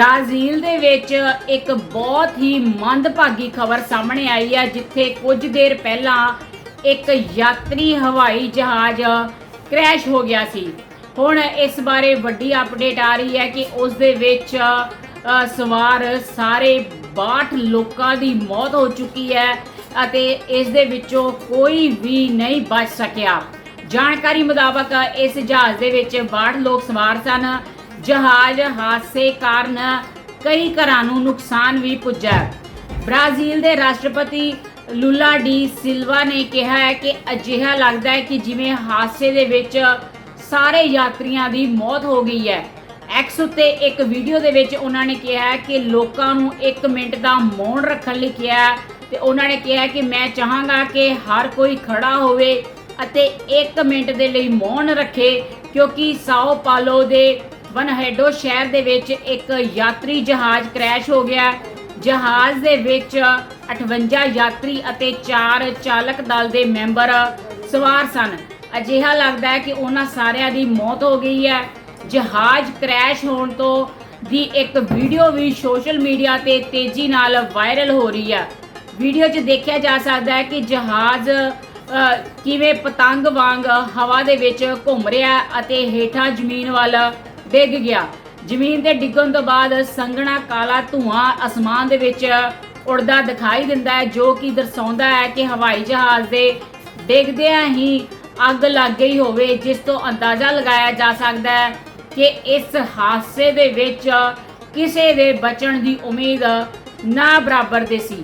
Brazil ਦੇ ਵਿੱਚ ਇੱਕ ਬਹੁਤ ਹੀ ਮੰਦਭਾਗੀ ਖਬਰ ਸਾਹਮਣੇ ਆਈ ਹੈ, ਜਿੱਥੇ ਕੁਝ ਦੇਰ ਪਹਿਲਾਂ ਇੱਕ ਯਾਤਰੀ ਹਵਾਈ ਜਹਾਜ਼ ਕ੍ਰੈਸ਼ ਹੋ ਗਿਆ ਸੀ। ਹੁਣ ਇਸ ਬਾਰੇ ਵੱਡੀ ਅਪਡੇਟ ਆ ਰਹੀ ਹੈ ਕਿ ਉਸ ਦੇ ਵਿੱਚ ਸਵਾਰ ਸਾਰੇ 62 ਲੋਕਾਂ ਦੀ ਮੌਤ ਹੋ ਚੁੱਕੀ ਹੈ ਅਤੇ ਇਸ ਦੇ ਵਿੱਚੋਂ ਕੋਈ ਵੀ ਨਹੀਂ ਬਚ ਸਕਿਆ। ਜਾਣਕਾਰੀ ਮੁਤਾਬਕ ਇਸ ਜਹਾਜ਼ ਦੇ ਵਿੱਚ 62 ਲੋਕ ਸਵਾਰ ਸਨ। ਜਹਾਜ਼ ਹਾਦਸੇ ਕਾਰਨ ਕਈ ਘਰਾਂ ਨੂੰ ਨੁਕਸਾਨ ਵੀ ਪੁੱਜਾ ਬ੍ਰਾਜ਼ੀਲ ਦੇ ਰਾਸ਼ਟਰਪਤੀ ਲੂਲਾ ਡੀ ਸਿਲਵਾ ਨੇ ਕਿਹਾ ਹੈ ਕਿ ਅਜਿਹਾ ਲੱਗਦਾ ਹੈ ਕਿ ਜਿਵੇਂ ਹਾਦਸੇ ਦੇ ਵਿੱਚ ਸਾਰੇ ਯਾਤਰੀਆਂ ਦੀ ਮੌਤ ਹੋ ਗਈ ਹੈ। ਐਕਸ ਉੱਤੇ ਇੱਕ ਵੀਡੀਓ ਦੇ ਵਿੱਚ ਉਹਨਾਂ ਨੇ ਕਿਹਾ ਹੈ ਕਿ ਲੋਕਾਂ ਨੂੰ 1 ਮਿੰਟ ਦਾ ਮੌਨ ਰੱਖਣ ਲਈ ਕਿਹਾ ਤੇ ਉਹਨਾਂ ਨੇ ਕਿਹਾ ਕਿ ਮੈਂ ਚਾਹਾਂਗਾ ਕਿ ਹਰ ਕੋਈ ਖੜਾ ਹੋਵੇ ਅਤੇ 1 ਮਿੰਟ ਦੇ ਲਈ ਮੌਨ ਰੱਖੇ ਕਿਉਂਕਿ ਸਾਓ ਪਾਲੋ ਦੇ ਵਨਹੈਡੋ ਸ਼ਹਿਰ ਦੇ ਵਿੱਚ ਇੱਕ ਯਾਤਰੀ ਜਹਾਜ਼ ਕ੍ਰੈਸ਼ ਹੋ ਗਿਆ। ਜਹਾਜ਼ ਦੇ ਵਿੱਚ 58 ਯਾਤਰੀ ਅਤੇ 4 ਚਾਲਕ ਦਲ ਦੇ ਮੈਂਬਰ ਸਵਾਰ ਸਨ। ਅਜਿਹਾ ਲੱਗਦਾ ਹੈ ਕਿ ਉਹਨਾਂ ਸਾਰਿਆਂ ਦੀ ਮੌਤ ਹੋ ਗਈ ਹੈ। ਜਹਾਜ਼ ਕ੍ਰੈਸ਼ ਹੋਣ ਤੋਂ ਦੀ ਇੱਕ ਵੀਡੀਓ ਵੀ ਸੋਸ਼ਲ ਮੀਡੀਆ ਤੇ ਤੇਜ਼ੀ ਨਾਲ ਵਾਇਰਲ ਹੋ ਰਹੀ ਹੈ। ਵੀਡੀਓ 'ਚ ਦੇਖਿਆ ਜਾ ਸਕਦਾ ਹੈ ਕਿ ਜਹਾਜ਼ ਕਿਵੇਂ ਪਤੰਗ ਵਾਂਗ ਹਵਾ ਦੇ ਵਿੱਚ ਘੁੰਮ ਰਿਹਾ ਅਤੇ ਹੇਠਾਂ ਜ਼ਮੀਨ ਵੱਲ ਡਿੱਗ ਗਿਆ। ਜ਼ਮੀਨ ਤੇ ਡਿੱਗਣ ਤੋਂ ਬਾਅਦ ਸੰਘਣਾ ਕਾਲਾ ਧੂਆਂ ਅਸਮਾਨ ਦੇ ਵਿੱਚ ਉੜਦਾ ਦਿਖਾਈ ਦਿੰਦਾ ਹੈ, ਜੋ ਕਿ ਦਰਸਾਉਂਦਾ ਹੈ ਕਿ ਹਵਾਈ ਜਹਾਜ਼ ਦੇ ਡਿੱਗਦਿਆਂ ਹੀ ਅੱਗ ਲੱਗ ਗਈ ਹੋਵੇ, ਜਿਸ ਤੋਂ ਅੰਦਾਜ਼ਾ ਲਗਾਇਆ ਜਾ ਸਕਦਾ ਹੈ ਕਿ ਇਸ ਹਾਦਸੇ ਦੇ ਵਿੱਚ ਕਿਸੇ ਦੇ ਬਚਣ ਦੀ ਉਮੀਦ ਨਾ ਬਰਾਬਰ ਦੇ ਸੀ।